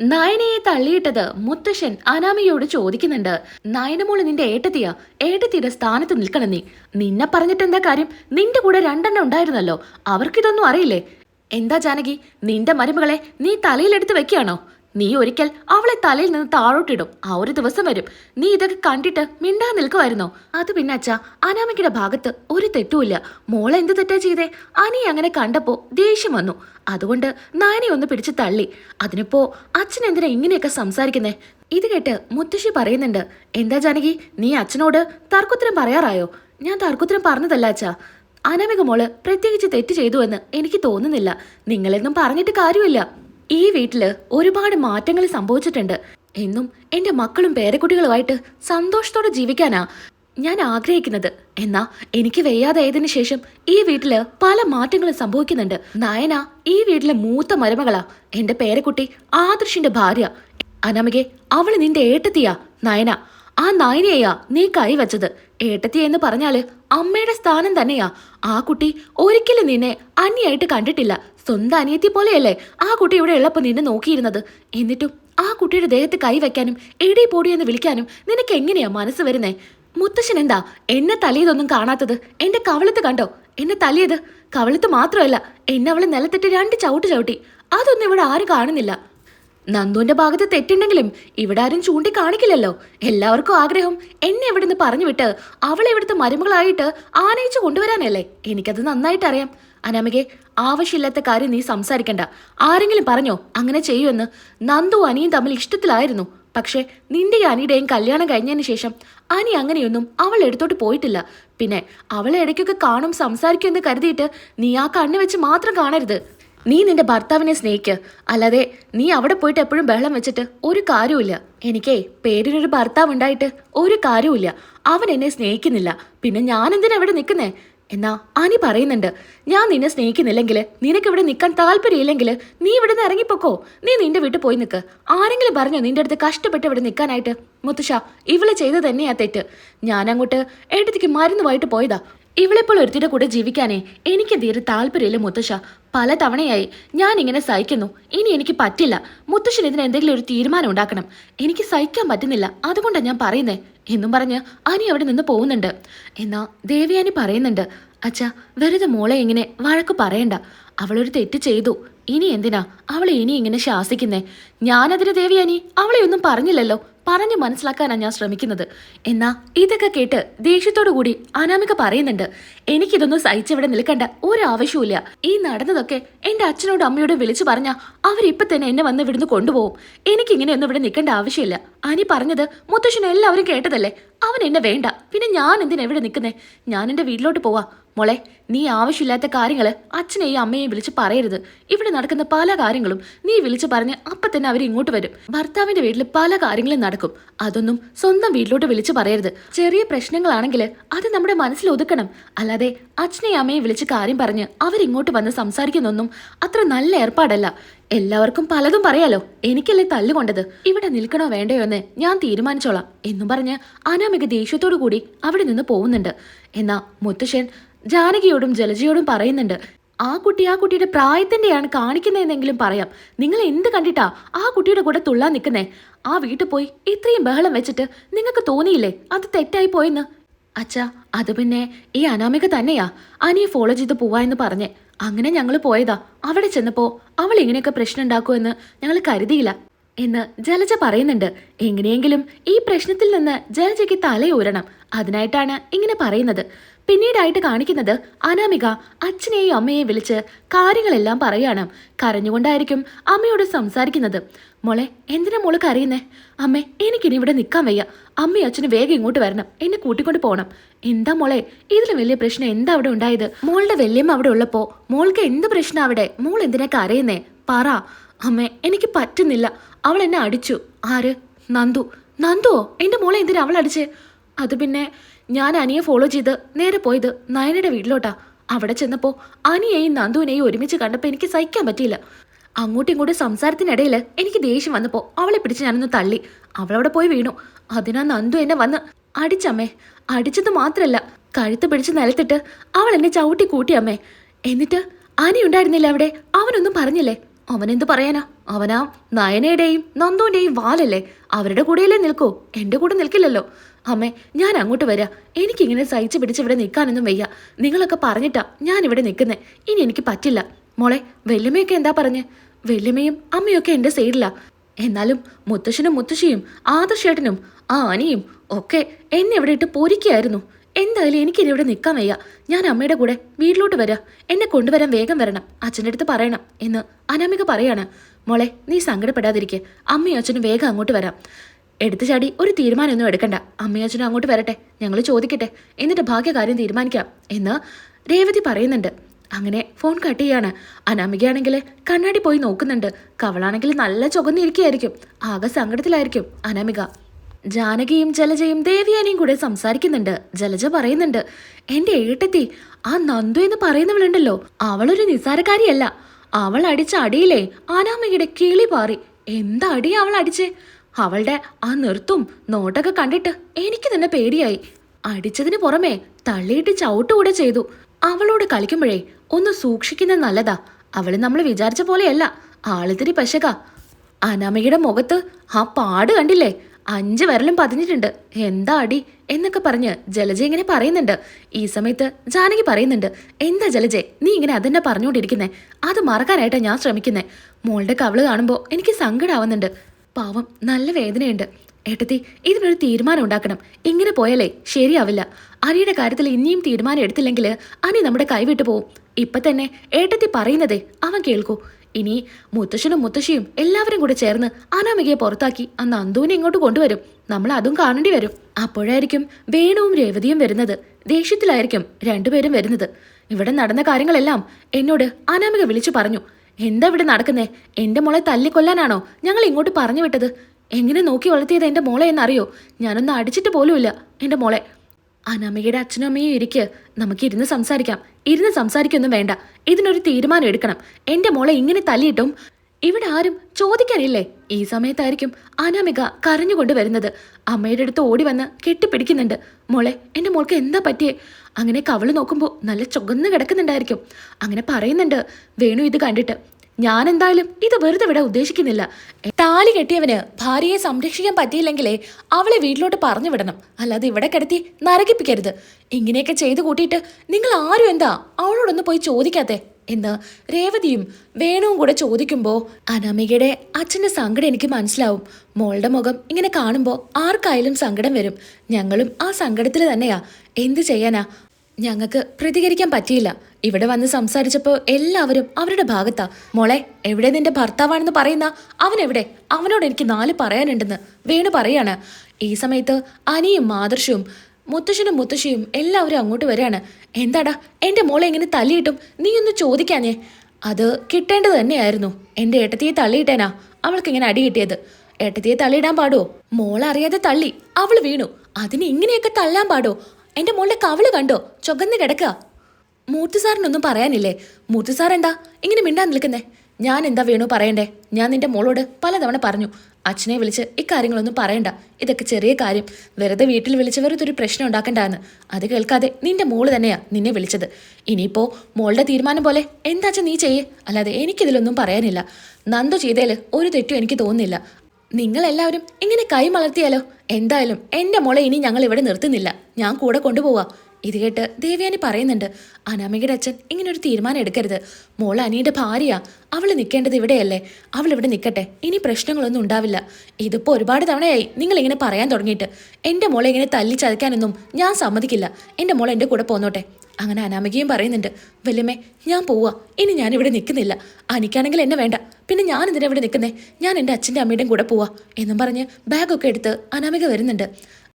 നയനയെ തള്ളിയിട്ടത് മുത്തശ്ശൻ അനാമിയോട് ചോദിക്കുന്നുണ്ട്. നയനമോൾ നിന്റെ ഏട്ടത്തിയാ? ഏട്ടത്തിയുടെ സ്ഥാനത്ത് നിൽക്കണം നീ നിന്നെ പറഞ്ഞിട്ട് എന്താ കാര്യം? നിന്റെ കൂടെ രണ്ടെണ്ണം ഉണ്ടായിരുന്നല്ലോ. അവർക്കിതൊന്നും അറിയില്ലേ? എന്താ ജാനകി നിന്റെ മരുമകളെ നീ തലയിലെടുത്ത് വെക്കുകയാണോ? നീ ഒരിക്കൽ അവളെ തലയിൽ നിന്ന് താഴോട്ടിടും. ആ ഒരു ദിവസം വരും. നീ ഇതൊക്കെ കണ്ടിട്ട് മിണ്ടാ നിൽക്കുമായിരുന്നോ? അത് പിന്നെ അച്ഛാ അനാമിക്കയുടെ ഭാഗത്ത് ഒരു തെറ്റുമില്ല. മോളെ എന്ത് തെറ്റാ ചെയ്തേ? അനി അങ്ങനെ കണ്ടപ്പോ ദേഷ്യം വന്നു. അതുകൊണ്ട് നാനി ഒന്ന് പിടിച്ച് തള്ളി. അതിനിപ്പോ അച്ഛൻ എന്തിനാ ഇങ്ങനെയൊക്കെ സംസാരിക്കുന്നേ? ഇത് കേട്ട് മുത്തശ്ശി പറയുന്നുണ്ട് എന്താ ജാനകി നീ അച്ഛനോട് തർക്കുത്തരം പറയാറായോ? ഞാൻ തർക്കുത്തരം പറഞ്ഞതല്ല അച്ഛാ. അനാമിക മോൾ പ്രത്യേകിച്ച് തെറ്റ് ചെയ്തു എന്ന് എനിക്ക് തോന്നുന്നില്ല. നിങ്ങളെന്നും പറഞ്ഞിട്ട് കാര്യമില്ല. ഈ വീട്ടിൽ ഒരുപാട് മാറ്റങ്ങൾ സംഭവിച്ചിട്ടുണ്ട്. എന്നും എന്റെ മക്കളും പേരക്കുട്ടികളുമായിട്ട് സന്തോഷത്തോടെ ജീവിക്കാനാ ഞാൻ ആഗ്രഹിക്കുന്നത്. എന്നാ എനിക്ക് വയ്യാതായതിനു ശേഷം ഈ വീട്ടിൽ പല മാറ്റങ്ങളും സംഭവിക്കുന്നുണ്ട്. നയന ഈ വീട്ടിലെ മൂത്ത മരുമകളാ. എന്റെ പേരക്കുട്ടി ആദർശിന്റെ ഭാര്യ. അനാമികെ അവൾ നിന്റെ ഏട്ടത്തിയാ. നയന ആ നായനെയാ നീ കൈവച്ചത് ഏട്ടത്തി എന്ന് പറഞ്ഞാൽ അമ്മയുടെ സ്ഥാനം തന്നെയാ. ആ കുട്ടി ഒരിക്കലും നിന്നെ അന്യായിട്ട് കണ്ടിട്ടില്ല. സ്വന്തം അനിയത്തി പോലെയല്ലേ ആ കുട്ടി ഇവിടെ ഉള്ളപ്പോൾ നിന്നെ നോക്കിയിരുന്നത്. എന്നിട്ടും ആ കുട്ടിയുടെ ദേഹത്ത് കൈവയ്ക്കാനും എടി പൊടി എന്ന് വിളിക്കാനും നിനക്ക് എങ്ങനെയാ മനസ്സ് വരുന്നേ? മുത്തശ്ശൻ എന്താ എന്നെ തലയതൊന്നും കാണാത്തത്? എന്റെ കവളത്ത് കണ്ടോ? എന്നെ തലയത് കവളത്ത് മാത്രമല്ല എന്നെ അവൾ നിലത്തിട്ട് രണ്ട് ചവിട്ട് ചവിട്ടി. അതൊന്നും ഇവിടെ ആരും കാണുന്നില്ല. നന്ദുവിന്റെ ഭാഗത്ത് തെറ്റുണ്ടെങ്കിലും ഇവിടെ ആരും ചൂണ്ടിക്കാണിക്കില്ലല്ലോ. എല്ലാവർക്കും ആഗ്രഹം എന്നെ ഇവിടുന്ന് പറഞ്ഞു വിട്ട് അവളെ ഇവിടുത്തെ മരുമകളായിട്ട് ആനയിച്ചു കൊണ്ടുവരാനല്ലേ? എനിക്കത് നന്നായിട്ട് അറിയാം അനാമികെ ആവശ്യമില്ലാത്ത കാര്യം നീ സംസാരിക്കണ്ട. ആരെങ്കിലും പറഞ്ഞോ അങ്ങനെ ചെയ്യുമെന്ന് നന്ദു അനിയും തമ്മിൽ ഇഷ്ടത്തിലായിരുന്നു. പക്ഷേ നിന്റെ അനിയുടെയും കല്യാണം കഴിഞ്ഞതിന് ശേഷം അനി അങ്ങനെയൊന്നും അവൾ എടുത്തോട്ട് പോയിട്ടില്ല. പിന്നെ അവളെ ഇടയ്ക്കൊക്കെ കാണും സംസാരിക്കും എന്ന് കരുതിയിട്ട് നീ ആ കണ്ണ് വെച്ച് മാത്രം കാണരുത്. നീ നിന്റെ ഭർത്താവിനെ സ്നേഹിക്ക്. അല്ലാതെ നീ അവിടെ പോയിട്ട് എപ്പോഴും ബഹളം വെച്ചിട്ട് ഒരു കാര്യമില്ല എനിക്കേ പേരിനൊരു ഭർത്താവ് ഉണ്ടായിട്ട് ഒരു കാര്യമില്ല അവൻ എന്നെ സ്നേഹിക്കുന്നില്ല. പിന്നെ ഞാൻ എന്തിനാ ഇവിടെ നിൽക്കുന്നേ? എന്നാ അനി പറയുന്നുണ്ട്. ഞാൻ നിന്നെ സ്നേഹിക്കുന്നില്ലെങ്കിൽ നിനക്ക് ഇവിടെ നിൽക്കാൻ താല്പര്യമില്ലെങ്കിൽ നീ ഇവിടെ നിന്ന് ഇറങ്ങിപ്പോക്കോ? നീ നിന്റെ വീട്ടിൽ പോയി നിൽക്ക്. ആരെങ്കിലും പറഞ്ഞോ നിന്റെ അടുത്ത് കഷ്ടപ്പെട്ട് ഇവിടെ നിൽക്കാനായിട്ട്? മുത്തുഷ ഇവളെ ചെയ്തത് തന്നെയാ തെറ്റ്. ഞാൻ അങ്ങോട്ട് ഏട്ടത്തിക്ക് മരുന്നുമായിട്ട് പോയതാ. ഇവളെപ്പോൾ ഒരുത്തിയുടെ കൂടെ ജീവിക്കാനേ എനിക്ക് തീരെ താല്പര്യമില്ല മുത്തശ്ശ. പല തവണയായി ഞാൻ ഇങ്ങനെ സഹിക്കുന്നു. ഇനി എനിക്ക് പറ്റില്ല. മുത്തശ്ശൻ ഇതിന് എന്തെങ്കിലും ഒരു തീരുമാനം ഉണ്ടാക്കണം. എനിക്ക് സഹിക്കാൻ പറ്റുന്നില്ല. അതുകൊണ്ടാണ് ഞാൻ പറയുന്നേ. എന്നും പറഞ്ഞ് അനി അവിടെ നിന്ന് പോകുന്നുണ്ട്. എന്നാ ദേവിയാനി പറയുന്നുണ്ട്. അച്ഛാ വെറുതെ മോളെ ഇങ്ങനെ വഴക്ക് പറയണ്ട. അവളൊരു തെറ്റ് ചെയ്തു. ഇനി എന്തിനാ? അവളെ ഇനി ഇങ്ങനെ ശാസിക്കുന്നേ? ഞാനതിന് ദേവിയാനി അവളെ ഒന്നും പറഞ്ഞില്ലല്ലോ. പറഞ്ഞു മനസ്സിലാക്കാനാണ് ഞാൻ ശ്രമിക്കുന്നത്. എന്നാ ഇതൊക്കെ കേട്ട് ദേഷ്യത്തോടു കൂടി അനാമിക പറയുന്നുണ്ട് എനിക്കിതൊന്നും സഹിച്ചിവിടെ നിൽക്കേണ്ട ഒരു ആവശ്യവുമില്ല ഈ നടന്നതൊക്കെ എന്റെ അച്ഛനോടും അമ്മയോടും വിളിച്ചു പറഞ്ഞ അവരിപ്പൊ തന്നെ എന്നെ വന്ന് ഇവിടുന്ന് കൊണ്ടുപോകും എനിക്ക് എനിക്കിങ്ങനെയൊന്നും ഇവിടെ നിൽക്കേണ്ട ആവശ്യമില്ല. അനി പറഞ്ഞത് മുത്തശ്ശൻ എല്ലാവരും കേട്ടതല്ലേ? അവൻ എന്നെ വേണ്ട. പിന്നെ ഞാൻ എന്തിനാ ഇവിടെ നിൽക്കുന്നേ? ഞാൻ എന്റെ വീട്ടിലോട്ട് പോവാ. മോളെ നീ ആവശ്യമില്ലാത്ത കാര്യങ്ങൾ അച്ഛനെയും അമ്മയെയും വിളിച്ച് പറയരുത്. ഇവിടെ നടക്കുന്ന പല കാര്യങ്ങളും നീ വിളിച്ച് പറഞ്ഞ് അപ്പൊ തന്നെ അവർ ഇങ്ങോട്ട് വരും. ഭർത്താവിന്റെ വീട്ടിൽ പല കാര്യങ്ങളും നടക്കും. അതൊന്നും സ്വന്തം വീട്ടിലോട്ട് വിളിച്ച് പറയരുത്. ചെറിയ പ്രശ്നങ്ങളാണെങ്കിൽ അത് നമ്മുടെ മനസ്സിൽ ഒതുക്കണം. അല്ലാതെ അച്ഛനെയും അമ്മയെയും വിളിച്ച് കാര്യം പറഞ്ഞ് അവരിങ്ങോട്ട് വന്ന് സംസാരിക്കുന്നൊന്നും അത്ര നല്ല ഏർപ്പാടല്ല. എല്ലാവർക്കും പലതും പറയാലോ? എനിക്കല്ലേ തല്ലുകൊണ്ടത്. ഇവിടെ നിൽക്കണോ വേണ്ടയോ എന്ന് ഞാൻ തീരുമാനിച്ചോളാം എന്നും പറഞ്ഞ് അനാമിക ദേഷ്യത്തോടു കൂടി അവിടെ നിന്ന് പോകുന്നുണ്ട്. എന്നാ മുത്തശ്ശൻ ജാനകിയോടും ജലജയോടും പറയുന്നുണ്ട് ആ കുട്ടി ആ കുട്ടിയുടെ പ്രായത്തിന്റെയാണ് കാണിക്കുന്നതെന്നെങ്കിലും പറയാം. നിങ്ങൾ എന്ത് കണ്ടിട്ടാ ആ കുട്ടിയുടെ കൂടെ തുള്ളാൻ നിൽക്കുന്നേ? ആ വീട്ടിൽ പോയി ഇത്രയും ബഹളം വെച്ചിട്ട് നിങ്ങൾക്ക് തോന്നിയില്ലേ? അത് തെറ്റായി പോയെന്ന്? അച്ഛാ അത് പിന്നെ ഈ അനാമിക തന്നെയാ. അനിയെ ഫോളോ ചെയ്ത് പോവാ എന്ന് പറഞ്ഞേ. അങ്ങനെ ഞങ്ങൾ പോയതാ. അവിടെ ചെന്നപ്പോ അവൾ ഇങ്ങനെയൊക്കെ പ്രശ്നം ഉണ്ടാക്കുമെന്ന് ഞങ്ങൾ കരുതിയില്ല. എന്ന് ജലജ പറയുന്നുണ്ട്. എങ്ങനെയെങ്കിലും ഈ പ്രശ്നത്തിൽ നിന്ന് ജലജയ്ക്ക് തലയൂരണം. അതിനായിട്ടാണ് ഇങ്ങനെ പറയുന്നത്. പിന്നീടായിട്ട് കാണിക്കുന്നത് അനാമിക അച്ഛനെയും അമ്മയെയും വിളിച്ച് കാര്യങ്ങളെല്ലാം പറയാണ്. കരഞ്ഞുകൊണ്ടായിരിക്കും അമ്മയോട് സംസാരിക്കുന്നത്. മോളെ എന്തിനാ മോൾ കരയുന്നേ? അമ്മേ എനിക്കിനി ഇവിടെ നിൽക്കാൻ വയ്യ. അമ്മയും അച്ഛനും വേഗം ഇങ്ങോട്ട് വരണം. എന്നെ കൂട്ടിക്കൊണ്ട് പോകണം എന്താ മോളെ? ഇതിൽ വലിയ പ്രശ്നം എന്താ അവിടെ ഉണ്ടായത്? മോളുടെ വല്യമ്മ അവിടെ ഉള്ളപ്പോ മോൾക്ക് എന്ത് പ്രശ്നം അവിടെ? മോൾ എന്തിനാ കരയുന്നേ? പറ. അമ്മേ എനിക്ക് പറ്റുന്നില്ല. അവൾ എന്നെ അടിച്ചു. ആര്? നന്ദു. നന്ദുവോ എന്റെ മോളെ എന്തിനാ അവൾ അടിച്ച്? അത് പിന്നെ ഞാൻ അനിയെ ഫോളോ ചെയ്ത് നേരെ പോയത് നയനയുടെ വീട്ടിലോട്ടാ. അവിടെ ചെന്നപ്പോൾ അനിയെയും നന്ദുവിനെയും ഒരുമിച്ച് കണ്ടപ്പോൾ എനിക്ക് സഹിക്കാൻ പറ്റിയില്ല. അങ്ങോട്ടും ഇങ്ങോട്ടും സംസാരത്തിനിടയിൽ എനിക്ക് ദേഷ്യം വന്നപ്പോ അവളെ പിടിച്ച് ഞാനൊന്ന് തള്ളി. അവളവിടെ പോയി വീണു. അതിനാ നന്ദു എന്നെ വന്ന് അടിച്ചമ്മേ. അടിച്ചത് മാത്രല്ല കഴുത്ത് പിടിച്ച് നിലത്തിട്ട് അവൾ എന്നെ ചവിട്ടി കൂട്ടി അമ്മേ. എന്നിട്ട് അനി ഉണ്ടായിരുന്നില്ല അവിടെ? അവനൊന്നും പറഞ്ഞില്ലേ? അവനെന്ത് പറയാനാ? അവനാ നയനയുടെയും നന്ദുവിന്റെയും വാലല്ലേ? അവരുടെ കൂടെയല്ലേ നിൽക്കൂ. എന്റെ കൂടെ നിൽക്കില്ലല്ലോ. അമ്മേ ഞാൻ അങ്ങോട്ട് വരാം. എനിക്കിങ്ങനെ സഹിച്ചു പിടിച്ച് ഇവിടെ നിൽക്കാനൊന്നും വയ്യ. നിങ്ങളൊക്കെ പറഞ്ഞിട്ടാ ഞാൻ ഇവിടെ നിൽക്കുന്നേ. ഇനി എനിക്ക് പറ്റില്ല. മോളെ വെല്ലുമ്മയൊക്കെ എന്താ പറഞ്ഞ്? വെല്ലുമ്മയും അമ്മയൊക്കെ എന്റെ സൈഡിലാ. എന്നാലും മുത്തശ്ശനും മുത്തശ്ശിയും ആദർശേട്ടനും ആ അനിയും ഒക്കെ എന്നെ ഇവിടെ ഇട്ട് പൊരിക്കായിരുന്നു എന്തായാലും എനിക്കിനി ഇവിടെ നിൽക്കാൻ വയ്യ. ഞാൻ അമ്മയുടെ കൂടെ വീട്ടിലോട്ട് വരാം. എന്നെ കൊണ്ടുവരാൻ വേഗം വരണം. അച്ഛന്റെ അടുത്ത് പറയണം എന്ന് അനാമിക പറയാണ്. മോളെ നീ സങ്കടപ്പെടാതിരിക്കെ. അമ്മയും അച്ഛനും വേഗം അങ്ങോട്ട് വരാം. എടുത്തു ചാടി ഒരു തീരുമാനമൊന്നും എടുക്കണ്ട. അമ്മയും അച്ഛനും അങ്ങോട്ട് വരട്ടെ. ഞങ്ങൾ ചോദിക്കട്ടെ. എന്നിട്ട് ഭാഗ്യകാര്യം തീരുമാനിക്കാം എന്ന് രേവതി പറയുന്നുണ്ട്. അങ്ങനെ ഫോൺ കട്ട് ചെയ്യാണ്. അനാമികയാണെങ്കിൽ കണ്ണാടി പോയി നോക്കുന്നുണ്ട്. കവളാണെങ്കിൽ നല്ല ചുവന്നിരിക്കുകയായിരിക്കും. ആകെ സങ്കടത്തിലായിരിക്കും അനാമിക. ജാനകിയും ജലജയും ദേവിയാനിയും കൂടെ സംസാരിക്കുന്നുണ്ട്. ജലജ പറയുന്നുണ്ട് എന്റെ ഏട്ടത്തി ആ നന്ദു എന്ന് പറയുന്നവളുണ്ടല്ലോ. അവളൊരു നിസ്സാരക്കാരിയല്ല അവൾ അടിച്ച അടിയിലെ ആനാമയുടെ കിളി പാറി. എന്താ അടി അവൾ അടിച്ചേ? അവളുടെ ആ നിർത്തും നോട്ടൊക്കെ കണ്ടിട്ട് എനിക്ക് തന്നെ പേടിയായി. അടിച്ചതിന് പുറമെ തള്ളിയിട്ട് ചവിട്ടുകൂടെ ചെയ്തു. അവളോട് കളിക്കുമ്പോഴേ ഒന്ന് സൂക്ഷിക്കുന്ന നല്ലതാ. അവൾ നമ്മൾ വിചാരിച്ച പോലെയല്ല. ആളിത്തിരി പശക. അനാമയുടെ മുഖത്ത് ആ പാട് കണ്ടില്ലേ? അഞ്ച് വിരലും പതിഞ്ഞിട്ടുണ്ട്. എന്താ അടി? എന്നൊക്കെ പറഞ്ഞ് ജലജ ഇങ്ങനെ പറയുന്നുണ്ട്. ഈ സമയത്ത് ജാനകി പറയുന്നുണ്ട് എന്താ ജലജെ നീ ഇങ്ങനെ അതന്നെ പറഞ്ഞുകൊണ്ടിരിക്കുന്നേ? അത് മറക്കാനായിട്ടാ ഞാൻ ശ്രമിക്കുന്നേ? മോളുടെ കവൾ കാണുമ്പോൾ എനിക്ക് സങ്കടമാവുന്നുണ്ട് പാവം നല്ല വേദനയുണ്ട്. ഏട്ടത്തി ഇതിനൊരു തീരുമാനം ഉണ്ടാക്കണം. ഇങ്ങനെ പോയാലേ ശരിയാവില്ല. അനിയുടെ കാര്യത്തിൽ ഇനിയും തീരുമാനം എടുത്തില്ലെങ്കിൽ അനി നമ്മുടെ കൈവിട്ടു പോവും. ഇപ്പൊ തന്നെ ഏട്ടത്തി പറയുന്നതേ അവൻ കേൾക്കൂ. ഇനി മുത്തശ്ശനും മുത്തശ്ശിയും എല്ലാവരും കൂടെ ചേർന്ന് അനാമികയെ പുറത്താക്കി അന്ന് അന്തുവിനെ ഇങ്ങോട്ട് കൊണ്ടുവരും. നമ്മൾ അതും കാണേണ്ടി വരും. അപ്പോഴായിരിക്കും വേണുവും രേവതിയും വരുന്നത്. ദേഷ്യത്തിലായിരിക്കും രണ്ടുപേരും വരുന്നത്. ഇവിടെ നടന്ന കാര്യങ്ങളെല്ലാം എന്നോട് അനാമിക വിളിച്ചു പറഞ്ഞു. എന്താ ഇവിടെ നടക്കുന്നേ? എന്റെ മോളെ തല്ലിക്കൊല്ലാനാണോ ഞങ്ങൾ ഇങ്ങോട്ട് പറഞ്ഞു വിട്ടത്? എങ്ങനെ നോക്കി വളർത്തിയത് എന്റെ മോളെ എന്നറിയോ? ഞാനൊന്ന് അടിച്ചിട്ട് പോലുമില്ല. എന്റെ മോളെ അനാമികയുടെ അച്ഛനും അമ്മയും ഇരിക്ക്. നമുക്ക് ഇരുന്ന് സംസാരിക്കാം. ഇരുന്ന് സംസാരിക്കൊന്നും വേണ്ട. ഇതിനൊരു തീരുമാനം എടുക്കണം. എന്റെ മോളെ ഇങ്ങനെ തല്ലിയിട്ടും ഇവിടെ ആരും ചോദിക്കാനില്ലേ ഈ സമയത്തായിരിക്കും അനാമിക കരഞ്ഞുകൊണ്ട് വരുന്നത്. അമ്മയുടെ അടുത്ത് ഓടി വന്ന് കെട്ടിപ്പിടിക്കുന്നുണ്ട്. മോളെ എന്റെ മോൾക്ക് എന്താ പറ്റിയേ? അങ്ങനെ കവൾ നോക്കുമ്പോൾ നല്ല ചുകന്ന് കിടക്കുന്നുണ്ടായിരിക്കും. അങ്ങനെ പറയുന്നുണ്ട്. വേണു ഇത് കണ്ടിട്ട്. ഞാൻ എന്തായാലും ഇത് വെറുതെ വിടാൻ ഉദ്ദേശിക്കുന്നില്ല. താലി കെട്ടിയവന് ഭാര്യയെ സംരക്ഷിക്കാൻ പറ്റിയില്ലെങ്കിലേ അവളെ വീട്ടിലോട്ട് പറഞ്ഞു വിടണം. അല്ലാതെ ഇവിടെ കിടത്തി നരകിപ്പിക്കരുത്. ഇങ്ങനെയൊക്കെ ചെയ്തു കൂട്ടിയിട്ട് നിങ്ങൾ ആരും എന്താ അവളോടൊന്ന് പോയി ചോദിക്കാത്തേ? എന്ന് രേവതിയും വേണുവും കൂടെ ചോദിക്കുമ്പോൾ അനാമികയുടെ അച്ഛന്റെ സങ്കടം എനിക്ക് മനസ്സിലാവും. മോളുടെ മുഖം ഇങ്ങനെ കാണുമ്പോൾ ആർക്കായാലും സങ്കടം വരും. ഞങ്ങളും ആ സങ്കടത്തിൽ തന്നെയാ. എന്ത് ചെയ്യാനാ? ഞങ്ങൾക്ക് പ്രതികരിക്കാൻ പറ്റിയില്ല. ഇവിടെ വന്ന് സംസാരിച്ചപ്പോൾ എല്ലാവരും അവരുടെ ഭാഗത്താ. മോളെ എവിടെ നിന്റെ ഭർത്താവാണെന്ന് പറയുന്ന? അവൻ എവിടെ അവനോട് എനിക്ക് നാല് പറയാനുണ്ടെന്ന് വേണു പറയാണ്. ഈ സമയത്ത് അനിയും മാതൃശവും മുത്തശ്ശനും മുത്തശ്ശിയും എല്ലാവരും അങ്ങോട്ട് വരികയാണ്. എന്താടാ എന്റെ മോളെ എങ്ങനെ തല്ലിയിട്ടും? നീ ഒന്ന് ചോദിക്കാഞ്ഞേ. അത് കിട്ടേണ്ടത് തന്നെയായിരുന്നു. എന്റെ ഏട്ടത്തിയെ തള്ളിയിട്ടേനാ അവൾക്ക് ഇങ്ങനെ അടി കിട്ടിയത്. ഏട്ടത്തിയെ തള്ളിയിടാൻ പാടോ മോളറിയാതെ തള്ളി. അവൾ വീണു. അതിന് ഇങ്ങനെയൊക്കെ തള്ളാൻ പാടോ എന്റെ മോളുടെ കവൾ കണ്ടോ? ചൊകന്ന് കിടക്കുക. മൂർത്തി സാറിനൊന്നും പറയാനില്ലേ? മൂർത്തി സാർ എന്താ ഇങ്ങനെ മിണ്ടാൻ നിൽക്കുന്നേ? ഞാൻ എന്താ വേണു പറയണ്ടേ? ഞാൻ നിന്റെ മോളോട് പലതവണ പറഞ്ഞു. അച്ഛനെ വിളിച്ച് ഇക്കാര്യങ്ങളൊന്നും പറയണ്ട. ഇതൊക്കെ ചെറിയ കാര്യം. വെറുതെ വീട്ടിൽ വിളിച്ച് വെറുതെ ഒരു പ്രശ്നം ഉണ്ടാക്കണ്ടാന്ന്. അത് കേൾക്കാതെ നിന്റെ മോൾ തന്നെയാ നിന്നെ വിളിച്ചത്. ഇനിയിപ്പോ മോളുടെ തീരുമാനം പോലെ എന്താച്ചാ നീ ചെയ്യേ? അല്ലാതെ എനിക്കിതിലൊന്നും പറയാനില്ല. നന്ദു ചെയ്തേൽ ഒരു തെറ്റും എനിക്ക് തോന്നുന്നില്ല. നിങ്ങൾ എല്ലാവരും ഇങ്ങനെ കൈ മലർത്തിയാലോ? എന്തായാലും എന്റെ മോളെ ഇനി ഞങ്ങൾ ഇവിടെ നിർത്തുന്നില്ല. ഞാൻ കൂടെ കൊണ്ടുപോവാ. ഇത് കേട്ട് ദേവയാനി പറയുന്നുണ്ട് അനാമികയുടെ അച്ഛൻ ഇങ്ങനെ ഒരു തീരുമാനം എടുക്കരുത്. മോൾ അനിയുടെ ഭാര്യയാ. അവൾ നിൽക്കേണ്ടത് ഇവിടെയല്ലേ? അവൾ ഇവിടെ നിൽക്കട്ടെ ഇനി പ്രശ്നങ്ങളൊന്നും ഉണ്ടാവില്ല. ഇതിപ്പോൾ ഒരുപാട് തവണയായി നിങ്ങൾ ഇങ്ങനെ പറയാൻ തുടങ്ങിയിട്ട്. എന്റെ മോളെ ഇങ്ങനെ തല്ലി ചതയ്ക്കാനൊന്നും ഞാൻ സമ്മതിക്കില്ല. എന്റെ മോൾ എന്റെ കൂടെ പോന്നോട്ടെ. അങ്ങനെ അനാമികയും പറയുന്നുണ്ട് വല്യമ്മേ ഞാൻ പോവാ. ഇനി ഞാനിവിടെ നിൽക്കുന്നില്ല. അനിക്കാണെങ്കിൽ എന്നെ വേണ്ട. പിന്നെ ഞാൻ എന്തിനാ ഇവിടെ നിൽക്കുന്നേ? ഞാൻ എന്റെ അച്ഛന്റെ അമ്മയുടെയും കൂടെ പോവാ. എന്നും പറഞ്ഞ് ബാഗൊക്കെ എടുത്ത് അനാമിക വരുന്നുണ്ട്.